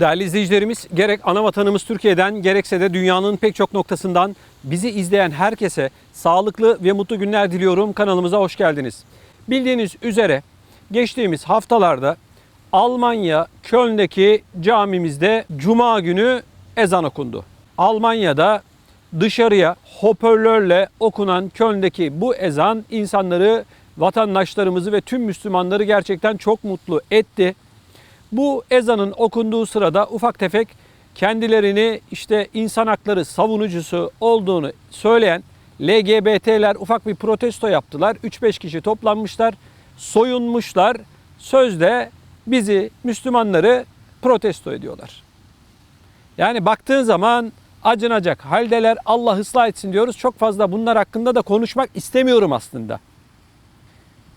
Değerli izleyicilerimiz, gerek ana vatanımız Türkiye'den gerekse de dünyanın pek çok noktasından bizi izleyen herkese sağlıklı ve mutlu günler diliyorum. Kanalımıza hoş geldiniz. Bildiğiniz üzere geçtiğimiz haftalarda Almanya Köln'deki camimizde Cuma günü ezan okundu. Almanya'da dışarıya hoparlörle okunan Köln'deki bu ezan insanları, vatandaşlarımızı ve tüm Müslümanları gerçekten çok mutlu etti. Bu ezanın okunduğu sırada ufak tefek kendilerini işte insan hakları savunucusu olduğunu söyleyen LGBT'ler ufak bir protesto yaptılar. 3-5 kişi toplanmışlar, soyunmuşlar. Sözde bizi Müslümanları protesto ediyorlar. Yani baktığın zaman acınacak haldeler Allah ıslah etsin diyoruz. Çok fazla bunlar hakkında da konuşmak istemiyorum aslında.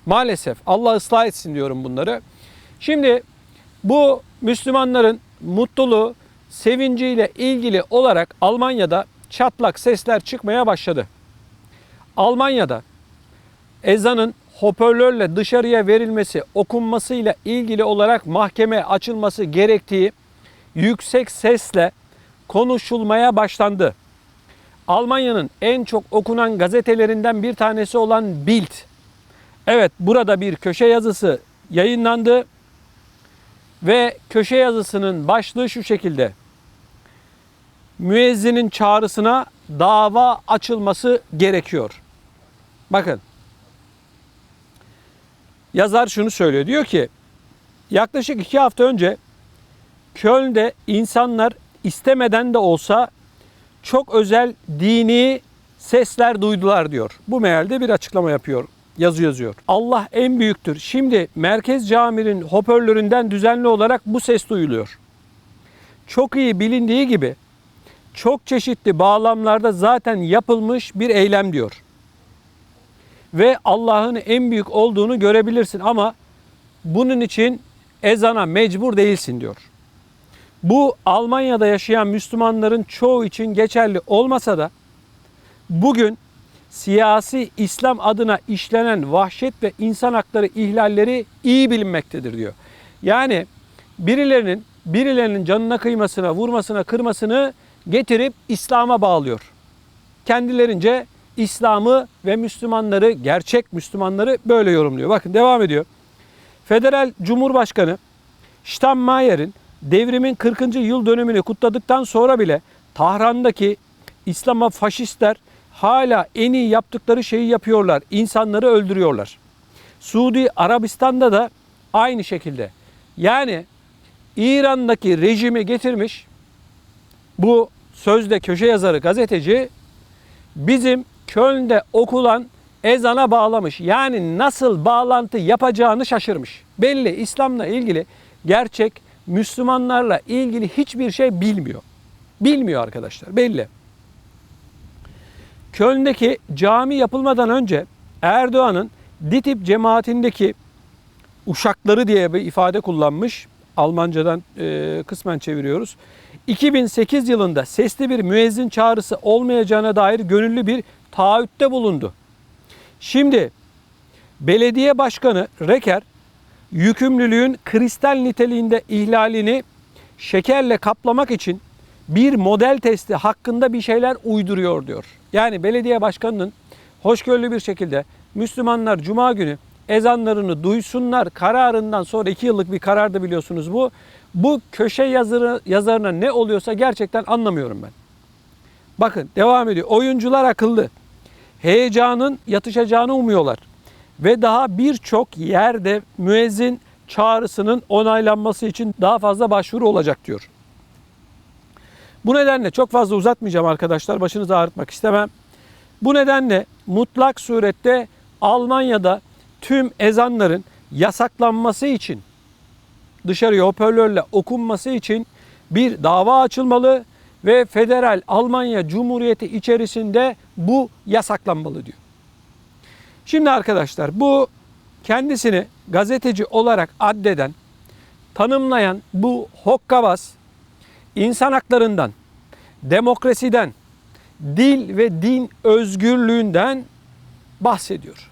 Maalesef Allah ıslah etsin diyorum bunları. Şimdi bu Müslümanların mutluluğu, sevinciyle ilgili olarak Almanya'da çatlak sesler çıkmaya başladı. Almanya'da ezanın hoparlörle dışarıya verilmesi, okunmasıyla ilgili olarak mahkeme açılması gerektiği yüksek sesle konuşulmaya başlandı. Almanya'nın en çok okunan gazetelerinden bir tanesi olan Bild. Evet burada bir köşe yazısı yayınlandı ve köşe yazısının başlığı şu şekilde. Müezzinin çağrısına dava açılması gerekiyor. Bakın. Yazar şunu söylüyor. Diyor ki yaklaşık iki hafta önce Köln'de insanlar istemeden de olsa çok özel dini sesler duydular diyor. Bu mealde bir açıklama yapıyor yazı yazıyor. Allah en büyüktür. Şimdi Merkez Cami'nin hoparlöründen düzenli olarak bu ses duyuluyor. Çok iyi bilindiği gibi çok çeşitli bağlamlarda zaten yapılmış bir eylem diyor. Ve Allah'ın en büyük olduğunu görebilirsin ama bunun için ezana mecbur değilsin diyor. Bu Almanya'da yaşayan Müslümanların çoğu için geçerli olmasa da bugün siyasi İslam adına işlenen vahşet ve insan hakları ihlalleri iyi bilinmektedir diyor. Yani birilerinin birilerinin canına kıymasına, vurmasına, kırmasını getirip İslam'a bağlıyor. Kendilerince İslam'ı ve Müslümanları, gerçek Müslümanları böyle yorumluyor. Bakın devam ediyor. Federal Cumhurbaşkanı Steinmeier'in devrimin 40. yıl dönümünü kutladıktan sonra bile Tahran'daki İslam'a faşistler hala en iyi yaptıkları şeyi yapıyorlar. İnsanları öldürüyorlar. Suudi Arabistan'da da aynı şekilde. Yani İran'daki rejimi getirmiş bu sözde köşe yazarı gazeteci bizim Köln'de okulan ezana bağlamış. Yani nasıl bağlantı yapacağını şaşırmış. Belli İslam'la ilgili gerçek Müslümanlarla ilgili hiçbir şey bilmiyor. Bilmiyor arkadaşlar belli. Köln'deki cami yapılmadan önce Erdoğan'ın DİTİB cemaatindeki uşakları diye bir ifade kullanmış. Almancadan e, kısmen çeviriyoruz. 2008 yılında sesli bir müezzin çağrısı olmayacağına dair gönüllü bir taahhütte bulundu. Şimdi belediye başkanı Reker yükümlülüğün kristal niteliğinde ihlalini şekerle kaplamak için bir model testi hakkında bir şeyler uyduruyor diyor. Yani belediye başkanının hoşgörülü bir şekilde Müslümanlar cuma günü ezanlarını duysunlar kararından sonra iki yıllık bir karardı biliyorsunuz bu. Bu köşe yazarı, yazarına ne oluyorsa gerçekten anlamıyorum ben. Bakın devam ediyor. Oyuncular akıllı. Heyecanın yatışacağını umuyorlar. Ve daha birçok yerde müezzin çağrısının onaylanması için daha fazla başvuru olacak diyor. Bu nedenle çok fazla uzatmayacağım arkadaşlar. Başınızı ağrıtmak istemem. Bu nedenle mutlak surette Almanya'da tüm ezanların yasaklanması için dışarıya hoparlörle okunması için bir dava açılmalı ve federal Almanya Cumhuriyeti içerisinde bu yasaklanmalı diyor. Şimdi arkadaşlar bu kendisini gazeteci olarak addeden, tanımlayan bu hokkabaz insan haklarından, demokrasiden, dil ve din özgürlüğünden bahsediyor.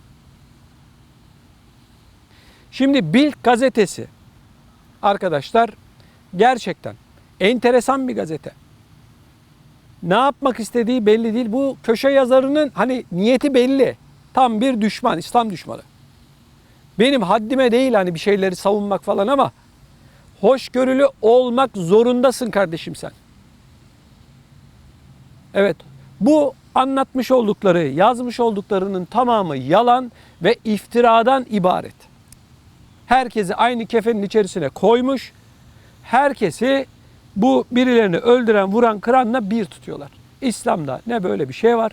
Şimdi Bild gazetesi arkadaşlar gerçekten enteresan bir gazete. Ne yapmak istediği belli değil. Bu köşe yazarının hani niyeti belli. Tam bir düşman, İslam düşmanı. Benim haddime değil hani bir şeyleri savunmak falan ama hoşgörülü olmak zorundasın kardeşim sen. Evet. Bu anlatmış oldukları, yazmış olduklarının tamamı yalan ve iftiradan ibaret. Herkesi aynı kefenin içerisine koymuş. Herkesi bu birilerini öldüren, vuran, kıranla bir tutuyorlar. İslam'da ne böyle bir şey var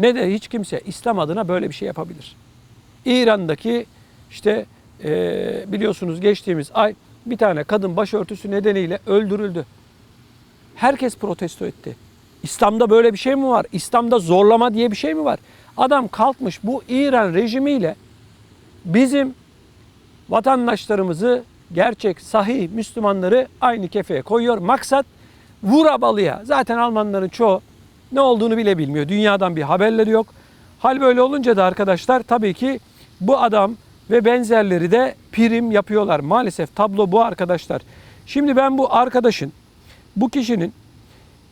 ne de hiç kimse İslam adına böyle bir şey yapabilir. İran'daki işte eee, biliyorsunuz geçtiğimiz ay bir tane kadın başörtüsü nedeniyle öldürüldü. Herkes protesto etti. İslam'da böyle bir şey mi var? İslam'da zorlama diye bir şey mi var? Adam kalkmış bu İran rejimiyle bizim vatandaşlarımızı gerçek, sahih Müslümanları aynı kefeye koyuyor. Maksat vura balıya. Zaten Almanların çoğu ne olduğunu bile bilmiyor. Dünyadan bir haberleri yok. Hal böyle olunca da arkadaşlar tabii ki bu adam ve benzerleri de prim yapıyorlar. Maalesef tablo bu arkadaşlar. Şimdi ben bu arkadaşın, bu kişinin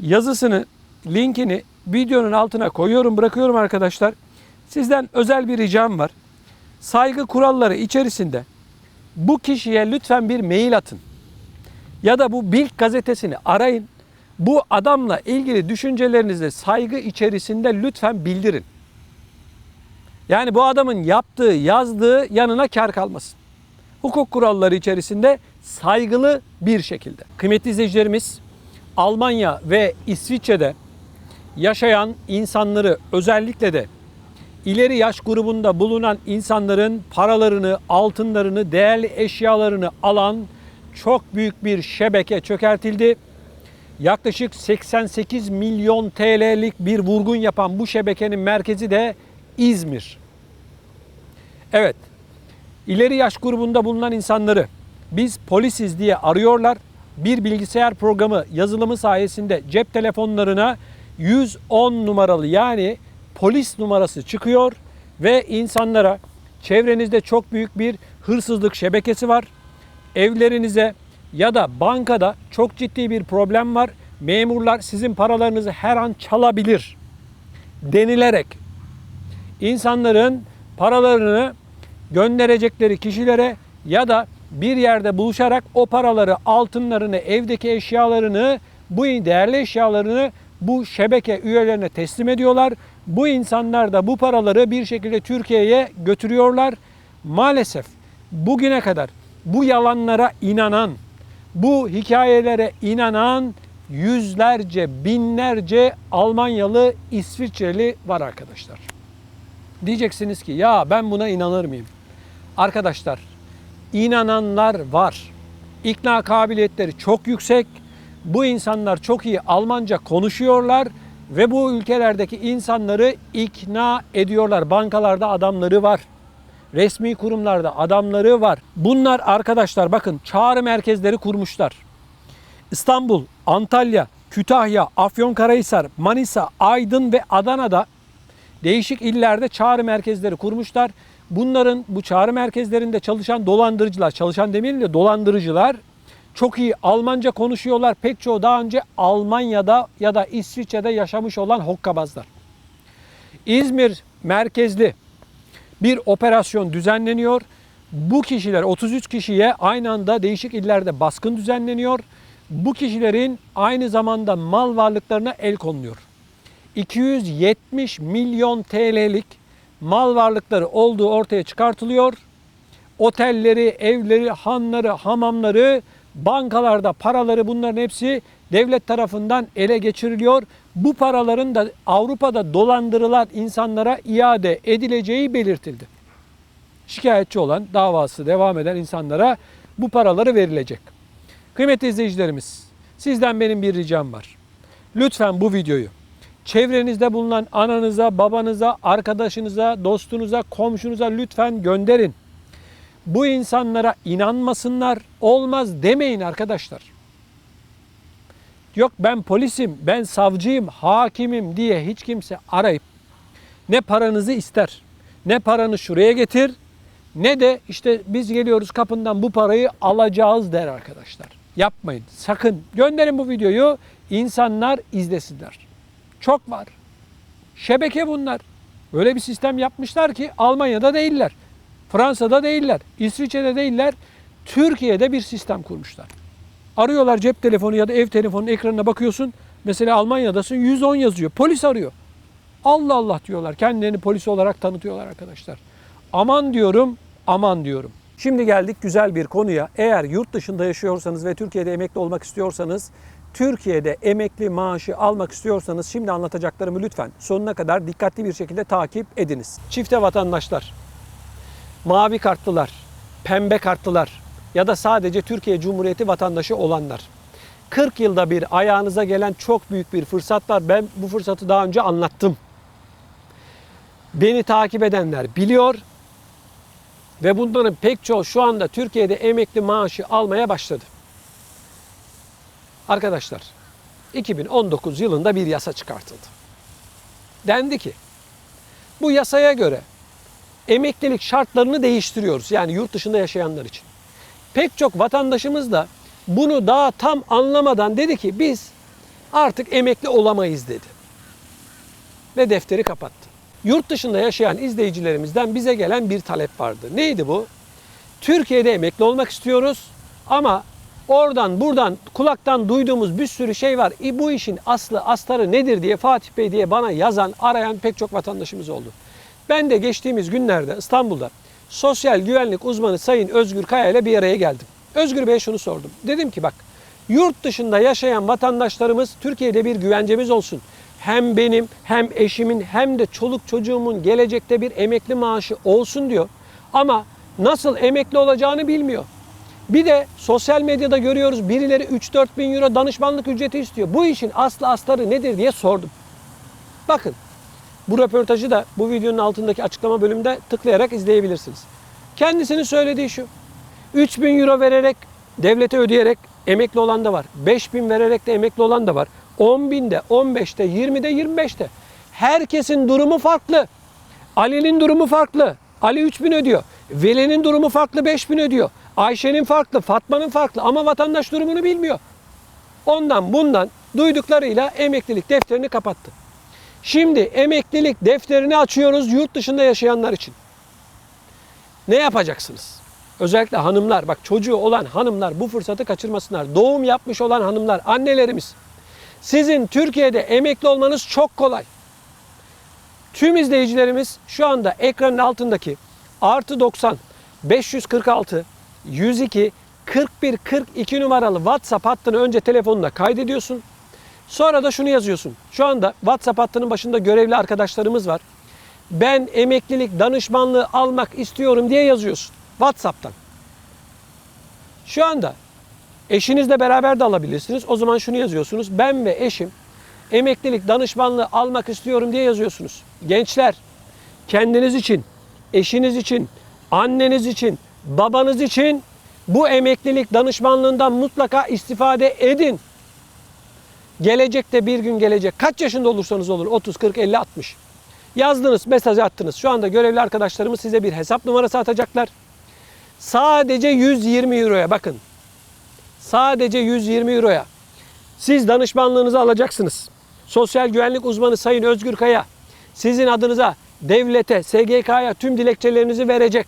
yazısını, linkini videonun altına koyuyorum, bırakıyorum arkadaşlar. Sizden özel bir ricam var. Saygı kuralları içerisinde bu kişiye lütfen bir mail atın. Ya da bu Bild gazetesini arayın. Bu adamla ilgili düşüncelerinizi saygı içerisinde lütfen bildirin. Yani bu adamın yaptığı, yazdığı yanına kar kalmasın. Hukuk kuralları içerisinde saygılı bir şekilde. Kıymetli izleyicilerimiz, Almanya ve İsviçre'de yaşayan insanları özellikle de ileri yaş grubunda bulunan insanların paralarını, altınlarını, değerli eşyalarını alan çok büyük bir şebeke çökertildi. Yaklaşık 88 milyon TL'lik bir vurgun yapan bu şebekenin merkezi de İzmir. Evet, ileri yaş grubunda bulunan insanları biz polisiz diye arıyorlar. Bir bilgisayar programı yazılımı sayesinde cep telefonlarına 110 numaralı yani polis numarası çıkıyor ve insanlara çevrenizde çok büyük bir hırsızlık şebekesi var. Evlerinize ya da bankada çok ciddi bir problem var. Memurlar sizin paralarınızı her an çalabilir denilerek insanların paralarını gönderecekleri kişilere ya da bir yerde buluşarak o paraları, altınlarını, evdeki eşyalarını, bu değerli eşyalarını bu şebeke üyelerine teslim ediyorlar. Bu insanlar da bu paraları bir şekilde Türkiye'ye götürüyorlar. Maalesef bugüne kadar bu yalanlara inanan, bu hikayelere inanan yüzlerce, binlerce Almanyalı, İsviçreli var arkadaşlar. Diyeceksiniz ki ya ben buna inanır mıyım? Arkadaşlar inananlar var. İkna kabiliyetleri çok yüksek. Bu insanlar çok iyi Almanca konuşuyorlar ve bu ülkelerdeki insanları ikna ediyorlar. Bankalarda adamları var. Resmi kurumlarda adamları var. Bunlar arkadaşlar bakın çağrı merkezleri kurmuşlar. İstanbul, Antalya, Kütahya, Afyonkarahisar, Manisa, Aydın ve Adana'da değişik illerde çağrı merkezleri kurmuşlar. Bunların bu çağrı merkezlerinde çalışan dolandırıcılar, çalışan demeyelim de dolandırıcılar çok iyi Almanca konuşuyorlar. Pek çoğu daha önce Almanya'da ya da İsviçre'de yaşamış olan hokkabazlar. İzmir merkezli bir operasyon düzenleniyor. Bu kişiler 33 kişiye aynı anda değişik illerde baskın düzenleniyor. Bu kişilerin aynı zamanda mal varlıklarına el konuluyor. 270 milyon TL'lik mal varlıkları olduğu ortaya çıkartılıyor. Otelleri, evleri, hanları, hamamları, bankalarda paraları bunların hepsi devlet tarafından ele geçiriliyor. Bu paraların da Avrupa'da dolandırılan insanlara iade edileceği belirtildi. Şikayetçi olan, davası devam eden insanlara bu paraları verilecek. Kıymetli izleyicilerimiz, sizden benim bir ricam var. Lütfen bu videoyu çevrenizde bulunan ananıza, babanıza, arkadaşınıza, dostunuza, komşunuza lütfen gönderin. Bu insanlara inanmasınlar, olmaz demeyin arkadaşlar. Yok ben polisim, ben savcıyım, hakimim diye hiç kimse arayıp ne paranızı ister, ne paranı şuraya getir, ne de işte biz geliyoruz kapından bu parayı alacağız der arkadaşlar. Yapmayın. Sakın gönderin bu videoyu insanlar izlesinler. Çok var. Şebeke bunlar. Böyle bir sistem yapmışlar ki Almanya'da değiller. Fransa'da değiller. İsviçre'de değiller. Türkiye'de bir sistem kurmuşlar. Arıyorlar cep telefonu ya da ev telefonunun ekranına bakıyorsun. Mesela Almanya'dasın 110 yazıyor. Polis arıyor. Allah Allah diyorlar. Kendilerini polis olarak tanıtıyorlar arkadaşlar. Aman diyorum, aman diyorum. Şimdi geldik güzel bir konuya. Eğer yurt dışında yaşıyorsanız ve Türkiye'de emekli olmak istiyorsanız, Türkiye'de emekli maaşı almak istiyorsanız şimdi anlatacaklarımı lütfen sonuna kadar dikkatli bir şekilde takip ediniz. Çifte vatandaşlar, mavi kartlılar, pembe kartlılar ya da sadece Türkiye Cumhuriyeti vatandaşı olanlar. 40 yılda bir ayağınıza gelen çok büyük bir fırsat var. Ben bu fırsatı daha önce anlattım. Beni takip edenler biliyor ve bunların pek çoğu şu anda Türkiye'de emekli maaşı almaya başladı. Arkadaşlar 2019 yılında bir yasa çıkartıldı. Dendi ki bu yasaya göre emeklilik şartlarını değiştiriyoruz. Yani yurt dışında yaşayanlar için. Pek çok vatandaşımız da bunu daha tam anlamadan dedi ki biz artık emekli olamayız dedi. Ve defteri kapattı. Yurt dışında yaşayan izleyicilerimizden bize gelen bir talep vardı. Neydi bu? Türkiye'de emekli olmak istiyoruz ama oradan buradan kulaktan duyduğumuz bir sürü şey var. E bu işin aslı astarı nedir diye Fatih Bey diye bana yazan, arayan pek çok vatandaşımız oldu. Ben de geçtiğimiz günlerde İstanbul'da sosyal güvenlik uzmanı Sayın Özgür Kaya ile bir araya geldim. Özgür Bey'e şunu sordum. Dedim ki bak yurt dışında yaşayan vatandaşlarımız Türkiye'de bir güvencemiz olsun. Hem benim hem eşimin hem de çoluk çocuğumun gelecekte bir emekli maaşı olsun diyor. Ama nasıl emekli olacağını bilmiyor. Bir de sosyal medyada görüyoruz birileri 3-4 bin euro danışmanlık ücreti istiyor. Bu işin aslı astarı nedir diye sordum. Bakın bu röportajı da bu videonun altındaki açıklama bölümünde tıklayarak izleyebilirsiniz. Kendisinin söylediği şu. 3 bin euro vererek devlete ödeyerek emekli olan da var. 5 bin vererek de emekli olan da var. 10 binde, 15'te, 20'de, 25'te. Herkesin durumu farklı. Ali'nin durumu farklı. Ali 3 bin ödüyor. Veli'nin durumu farklı 5 bin ödüyor. Ayşe'nin farklı, Fatma'nın farklı ama vatandaş durumunu bilmiyor. Ondan bundan duyduklarıyla emeklilik defterini kapattı. Şimdi emeklilik defterini açıyoruz yurt dışında yaşayanlar için. Ne yapacaksınız? Özellikle hanımlar, bak çocuğu olan hanımlar bu fırsatı kaçırmasınlar. Doğum yapmış olan hanımlar, annelerimiz. Sizin Türkiye'de emekli olmanız çok kolay. Tüm izleyicilerimiz şu anda ekranın altındaki artı 90 546 102 41 42 numaralı WhatsApp hattını önce telefonuna kaydediyorsun. Sonra da şunu yazıyorsun. Şu anda WhatsApp hattının başında görevli arkadaşlarımız var. Ben emeklilik danışmanlığı almak istiyorum diye yazıyorsun. WhatsApp'tan. Şu anda eşinizle beraber de alabilirsiniz. O zaman şunu yazıyorsunuz. Ben ve eşim emeklilik danışmanlığı almak istiyorum diye yazıyorsunuz. Gençler kendiniz için, eşiniz için, anneniz için, babanız için bu emeklilik danışmanlığından mutlaka istifade edin. Gelecekte bir gün gelecek. Kaç yaşında olursanız olun. 30, 40, 50, 60. Yazdınız, mesaj attınız. Şu anda görevli arkadaşlarımız size bir hesap numarası atacaklar. Sadece 120 euroya bakın. Sadece 120 euroya. Siz danışmanlığınızı alacaksınız. Sosyal güvenlik uzmanı Sayın Özgür Kaya sizin adınıza devlete, SGK'ya tüm dilekçelerinizi verecek.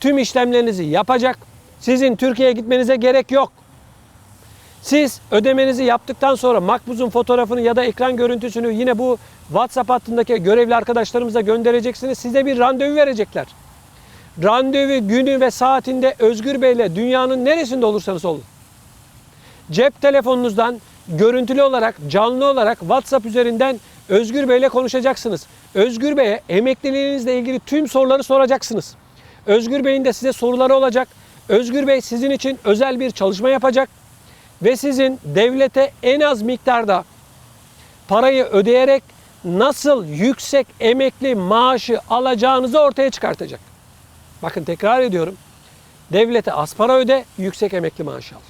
Tüm işlemlerinizi yapacak. Sizin Türkiye'ye gitmenize gerek yok. Siz ödemenizi yaptıktan sonra makbuzun fotoğrafını ya da ekran görüntüsünü yine bu WhatsApp hattındaki görevli arkadaşlarımıza göndereceksiniz. Size bir randevu verecekler. Randevu günü ve saatinde Özgür Bey'le dünyanın neresinde olursanız olun. Cep telefonunuzdan görüntülü olarak, canlı olarak WhatsApp üzerinden Özgür Bey'le konuşacaksınız. Özgür Bey'e emekliliğinizle ilgili tüm soruları soracaksınız. Özgür Bey'in de size soruları olacak. Özgür Bey sizin için özel bir çalışma yapacak ve sizin devlete en az miktarda parayı ödeyerek nasıl yüksek emekli maaşı alacağınızı ortaya çıkartacak. Bakın tekrar ediyorum. Devlete az para öde, yüksek emekli maaşı al.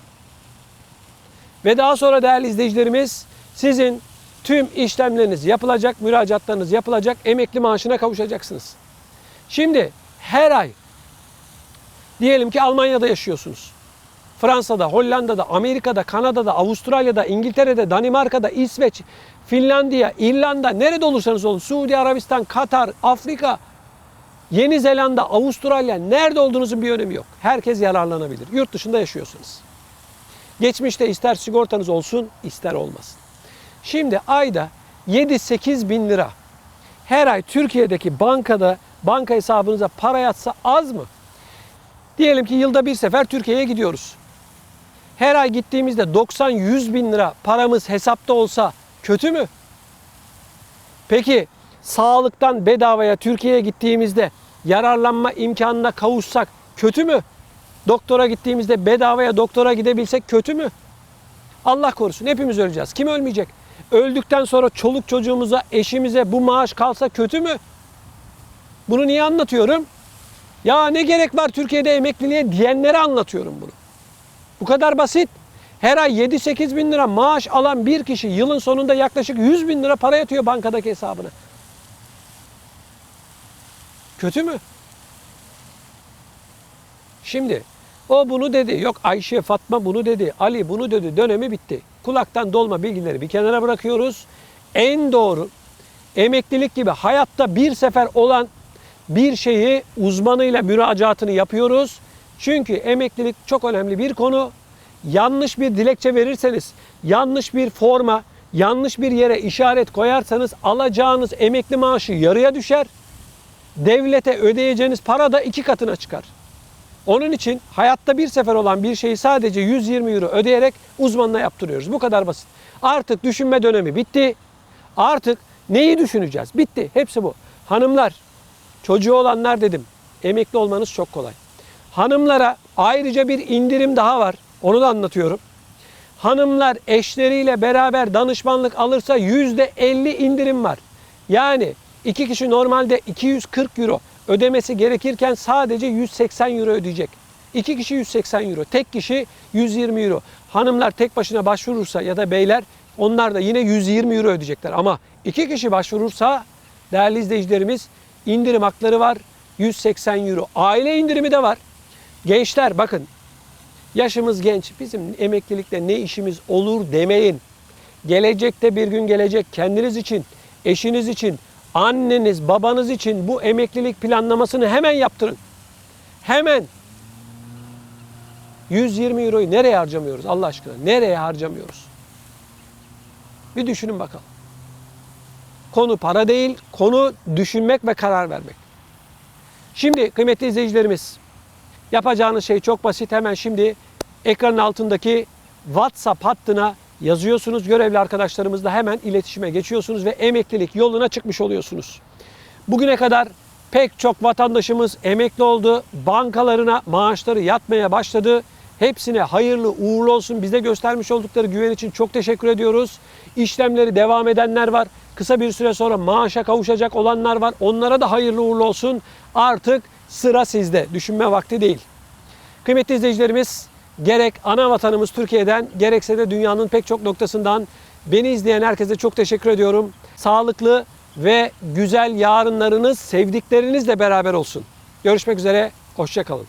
Ve daha sonra değerli izleyicilerimiz sizin tüm işlemleriniz yapılacak, müracaatlarınız yapılacak, emekli maaşına kavuşacaksınız. Şimdi her ay Diyelim ki Almanya'da yaşıyorsunuz. Fransa'da, Hollanda'da, Amerika'da, Kanada'da, Avustralya'da, İngiltere'de, Danimarka'da, İsveç, Finlandiya, İrlanda, nerede olursanız olun, Suudi Arabistan, Katar, Afrika, Yeni Zelanda, Avustralya, nerede olduğunuzun bir önemi yok. Herkes yararlanabilir. Yurt dışında yaşıyorsunuz. Geçmişte ister sigortanız olsun, ister olmasın. Şimdi ayda 7-8 bin lira her ay Türkiye'deki bankada banka hesabınıza para yatsa az mı? Diyelim ki yılda bir sefer Türkiye'ye gidiyoruz. Her ay gittiğimizde 90-100 bin lira paramız hesapta olsa kötü mü? Peki sağlıktan bedavaya Türkiye'ye gittiğimizde yararlanma imkanına kavuşsak kötü mü? Doktora gittiğimizde bedavaya doktora gidebilsek kötü mü? Allah korusun hepimiz öleceğiz. Kim ölmeyecek? Öldükten sonra çoluk çocuğumuza, eşimize bu maaş kalsa kötü mü? Bunu niye anlatıyorum? Ya ne gerek var Türkiye'de emekliliğe diyenlere anlatıyorum bunu. Bu kadar basit. Her ay 7-8 bin lira maaş alan bir kişi yılın sonunda yaklaşık 100 bin lira para yatıyor bankadaki hesabına. Kötü mü? Şimdi o bunu dedi. Yok Ayşe, Fatma bunu dedi. Ali bunu dedi. Dönemi bitti. Kulaktan dolma bilgileri bir kenara bırakıyoruz. En doğru emeklilik gibi hayatta bir sefer olan bir şeyi uzmanıyla müracaatını yapıyoruz. Çünkü emeklilik çok önemli bir konu. Yanlış bir dilekçe verirseniz, yanlış bir forma, yanlış bir yere işaret koyarsanız alacağınız emekli maaşı yarıya düşer. Devlete ödeyeceğiniz para da iki katına çıkar. Onun için hayatta bir sefer olan bir şeyi sadece 120 euro ödeyerek uzmanına yaptırıyoruz. Bu kadar basit. Artık düşünme dönemi bitti. Artık neyi düşüneceğiz? Bitti. Hepsi bu. Hanımlar, çocuğu olanlar dedim. Emekli olmanız çok kolay. Hanımlara ayrıca bir indirim daha var. Onu da anlatıyorum. Hanımlar eşleriyle beraber danışmanlık alırsa %50 indirim var. Yani iki kişi normalde 240 euro ödemesi gerekirken sadece 180 euro ödeyecek. İki kişi 180 euro, tek kişi 120 euro. Hanımlar tek başına başvurursa ya da beyler onlar da yine 120 euro ödeyecekler. Ama iki kişi başvurursa değerli izleyicilerimiz indirim hakları var 180 euro. Aile indirimi de var. Gençler bakın yaşımız genç bizim emeklilikte ne işimiz olur demeyin. Gelecekte bir gün gelecek kendiniz için, eşiniz için, anneniz, babanız için bu emeklilik planlamasını hemen yaptırın. Hemen. 120 euroyu nereye harcamıyoruz Allah aşkına? Nereye harcamıyoruz? Bir düşünün bakalım. Konu para değil, konu düşünmek ve karar vermek. Şimdi kıymetli izleyicilerimiz, yapacağınız şey çok basit. Hemen şimdi ekranın altındaki WhatsApp hattına yazıyorsunuz. Görevli arkadaşlarımızla hemen iletişime geçiyorsunuz ve emeklilik yoluna çıkmış oluyorsunuz. Bugüne kadar pek çok vatandaşımız emekli oldu. Bankalarına maaşları yatmaya başladı. Hepsine hayırlı uğurlu olsun. Bize göstermiş oldukları güven için çok teşekkür ediyoruz. İşlemleri devam edenler var. Kısa bir süre sonra maaşa kavuşacak olanlar var. Onlara da hayırlı uğurlu olsun. Artık sıra sizde. Düşünme vakti değil. Kıymetli izleyicilerimiz, gerek ana vatanımız Türkiye'den gerekse de dünyanın pek çok noktasından beni izleyen herkese çok teşekkür ediyorum. Sağlıklı ve güzel yarınlarınız sevdiklerinizle beraber olsun. Görüşmek üzere, hoşçakalın.